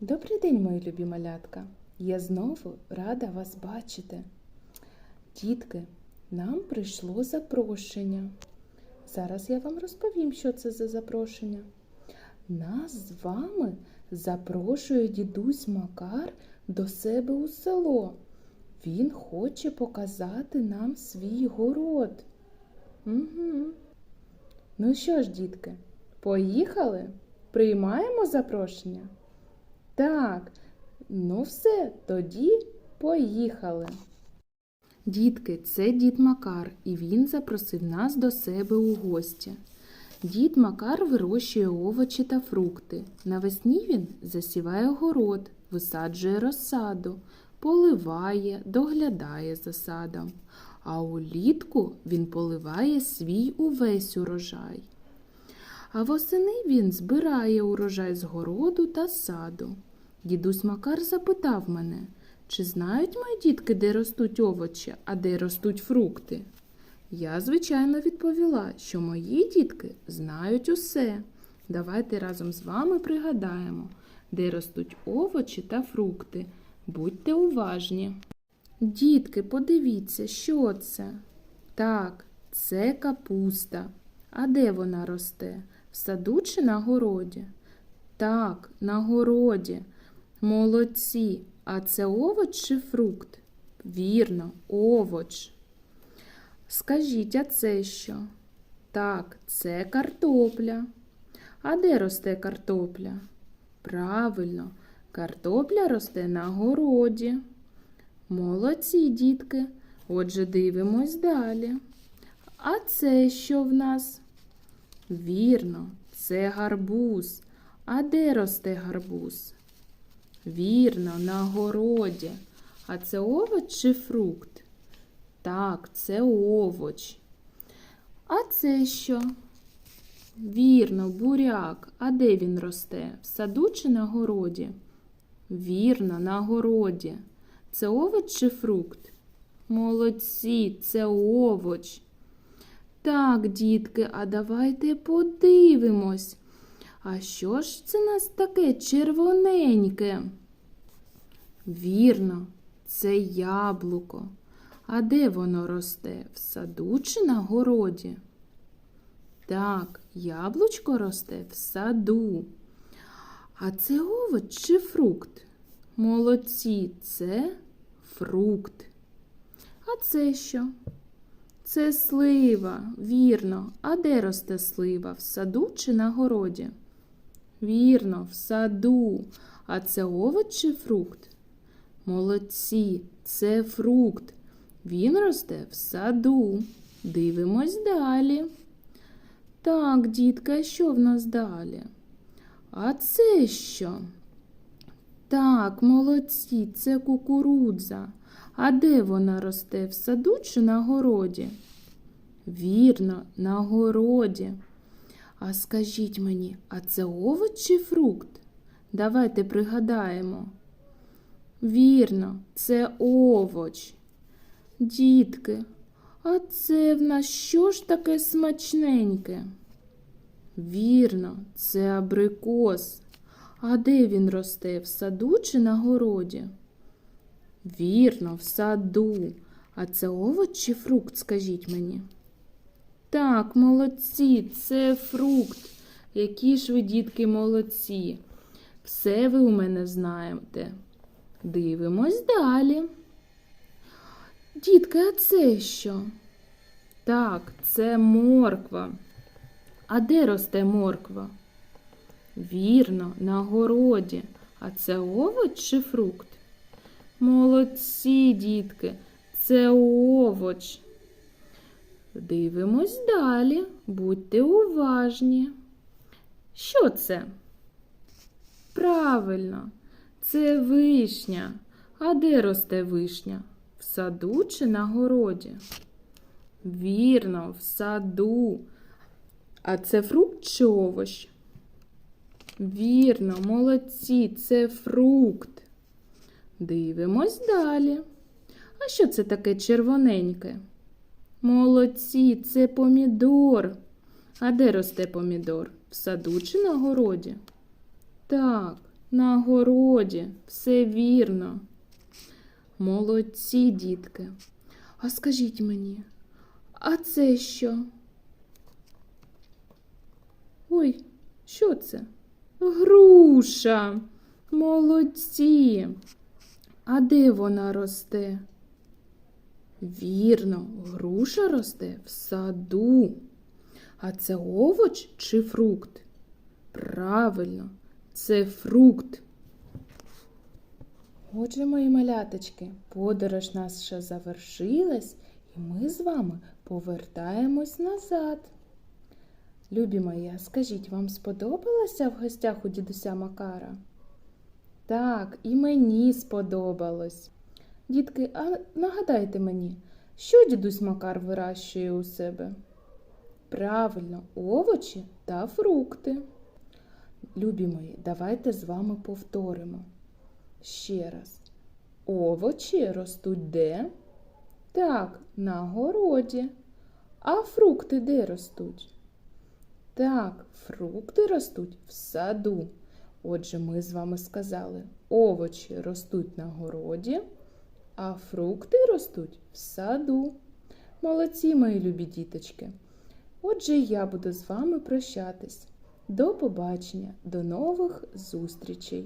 Добрий день, мої любі малятка! Я знову рада вас бачити. Дітки, нам прийшло запрошення. Зараз я вам розповім, що це за запрошення. Нас з вами запрошує дідусь Макар до себе у село. Він хоче показати нам свій город. Угу. Ну що ж, дітки, поїхали? Приймаємо запрошення? Так, ну все, тоді поїхали. Дітки, це дід Макар, і він запросив нас до себе у гості. Дід Макар вирощує овочі та фрукти. Навесні він засіває город, висаджує розсаду, поливає, доглядає за садом. А улітку він поливає свій увесь урожай. А восени він збирає урожай з городу та саду. Дідусь Макар запитав мене, чи знають мої дітки, де ростуть овочі, а де ростуть фрукти? Я, звичайно, відповіла, що мої дітки знають усе. Давайте разом з вами пригадаємо, де ростуть овочі та фрукти. Будьте уважні. Дітки, подивіться, що це? Так, це капуста. А де вона росте? В саду чи на городі? Так, на городі. Молодці. А це овоч чи фрукт? Вірно, овоч. Скажіть, а це що? Так, це картопля. А де росте картопля? Правильно, картопля росте на городі. Молодці, дітки. Отже, дивимось далі. А це що в нас? Вірно, це гарбуз. А де росте гарбуз? Вірно, на городі. А це овоч чи фрукт? Так, це овоч. А це що? Вірно, буряк. А де він росте? В саду чи на городі? Вірно, на городі. Це овоч чи фрукт? Молодці, це овоч. Так, дітки, а давайте подивимось. А що ж це нас таке червоненьке? Вірно, це яблуко. А де воно росте? В саду чи на городі? Так, яблучко росте в саду. А це овоч чи фрукт? Молодці, це фрукт. А це що? Це слива, вірно. А де росте слива? В саду чи на городі? Вірно, в саду. А це овоч чи фрукт? Молодці, це фрукт. Він росте в саду. Дивимось далі. Так, дітка, що в нас далі? А це що? Так, молодці, це кукурудза. А де вона росте? В саду чи на городі? Вірно, на городі. А скажіть мені, а це овоч чи фрукт? Давайте пригадаємо. Вірно, це овоч. Дітки, а це в нас що ж таке смачненьке? Вірно, це абрикос. А де він росте? В саду чи на городі? Вірно, в саду. А це овоч чи фрукт, скажіть мені? Так, молодці, це фрукт. Які ж ви, дітки, молодці. Все ви у мене знаєте. Дивимось далі. Дітки, а це що? Так, це морква. А де росте морква? Вірно, на городі. А це овоч чи фрукт? Молодці, дітки, це овоч. Дивимось далі, будьте уважні. Що це? Правильно, це вишня. А де росте вишня? В саду чи на городі? Вірно, в саду. А це фрукт чи овощ? Вірно, молодці, це фрукт. Дивимось далі. А що це таке червоненьке? Молодці, це помідор. А де росте помідор? В саду чи на городі? Так, На городі, все вірно. Молодці, дітки. А скажіть мені, а це що? Ой, що це? Груша. Молодці. А де вона росте? Вірно, груша росте в саду. А це овоч чи фрукт? Правильно, це фрукт. Отже, мої маляточки, подорож наша завершилась, і ми з вами повертаємось назад. Любі мої, скажіть, вам сподобалося в гостях у дідуся Макара? Так, і мені сподобалось. Дітки, а нагадайте мені, що дідусь Макар вирощує у себе? Правильно, овочі та фрукти. Любі мої, давайте з вами повторимо. Ще раз. Овочі ростуть де? Так, на городі. А фрукти де ростуть? Так, фрукти ростуть в саду. Отже, ми з вами сказали, овочі ростуть на городі, а фрукти ростуть в саду. Молодці, мої любі діточки. Отже, я буду з вами прощатись. До побачення, до нових зустрічей!